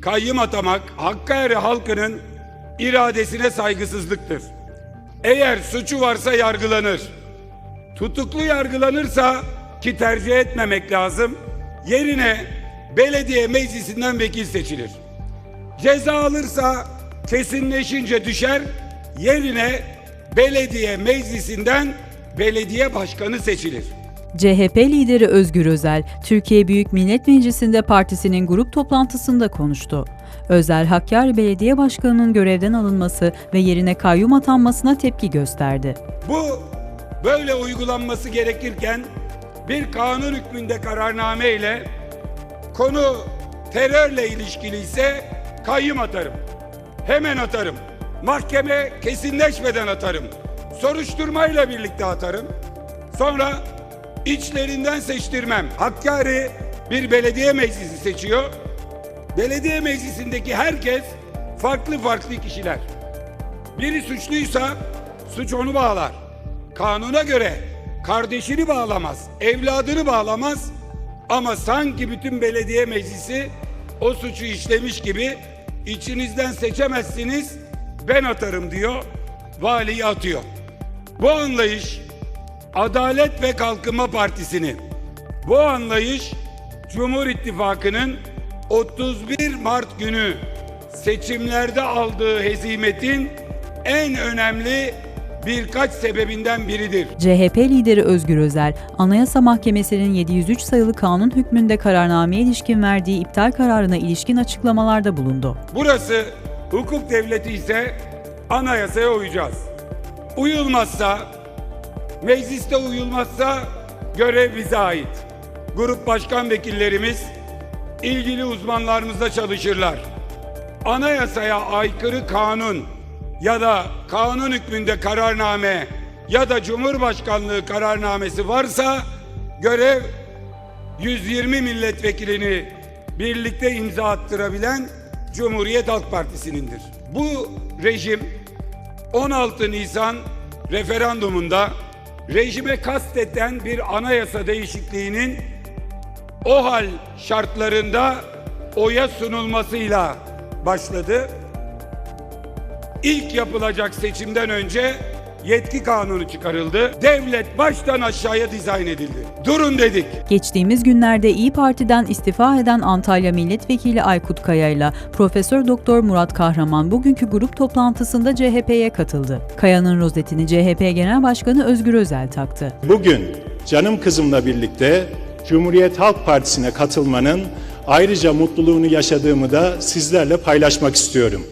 kayyım atamak Hakkari halkının iradesine saygısızlıktır. Eğer suçu varsa yargılanır. Tutuklu yargılanırsa ki tercih etmemek lazım. Yerine belediye meclisinden vekil seçilir. Ceza alırsa kesinleşince düşer. Yerine belediye meclisinden belediye başkanı seçilir. CHP lideri Özgür Özel, Türkiye Büyük Millet Meclisi'nde partisinin grup toplantısında konuştu. Özel, Hakkari Belediye Başkanı'nın görevden alınması ve yerine kayyum atanmasına tepki gösterdi. Bu böyle uygulanması gerekirken bir kanun hükmünde kararname ile konu terörle ilişkili ise kayyum atarım. Hemen atarım. Mahkeme kesinleşmeden atarım. Soruşturmayla birlikte atarım. Sonra içlerinden seçtirmem. Hakkari bir belediye meclisi seçiyor. Belediye meclisindeki herkes farklı farklı kişiler. Biri suçluysa suç onu bağlar. Kanuna göre kardeşini bağlamaz, evladını bağlamaz ama sanki bütün belediye meclisi o suçu işlemiş gibi içinizden seçemezsiniz ben atarım diyor, valiyi atıyor. Bu anlayış Adalet ve Kalkınma Partisi'ni, bu anlayış Cumhur İttifakı'nın 31 Mart günü seçimlerde aldığı hezimetin en önemli birkaç sebebinden biridir. CHP lideri Özgür Özel, Anayasa Mahkemesi'nin 703 sayılı kanun hükmünde kararnameye ilişkin verdiği iptal kararına ilişkin açıklamalarda bulundu. Burası hukuk devleti ise anayasaya uyacağız. Uyulmazsa, mecliste uyulmazsa görev bize ait. Grup başkan vekillerimiz ilgili uzmanlarımızla çalışırlar. Anayasaya aykırı kanun ya da kanun hükmünde kararname ya da Cumhurbaşkanlığı kararnamesi varsa görev 120 milletvekilini birlikte imza attırabilen Cumhuriyet Halk Partisi'nindir. Bu rejim 16 Nisan referandumunda rejime kasteten bir anayasa değişikliğinin o hal şartlarında oya sunulmasıyla başladı. İlk yapılacak seçimden önce yetki kanunu çıkarıldı. Devlet baştan aşağıya dizayn edildi. Durun dedik. Geçtiğimiz günlerde İyi Parti'den istifa eden Antalya Milletvekili Aykut Kaya ile Profesör Doktor Murat Kahraman bugünkü grup toplantısında CHP'ye katıldı. Kaya'nın rozetini CHP Genel Başkanı Özgür Özel taktı. Bugün canım kızımla birlikte Cumhuriyet Halk Partisi'ne katılmanın ayrıca mutluluğunu yaşadığımı da sizlerle paylaşmak istiyorum.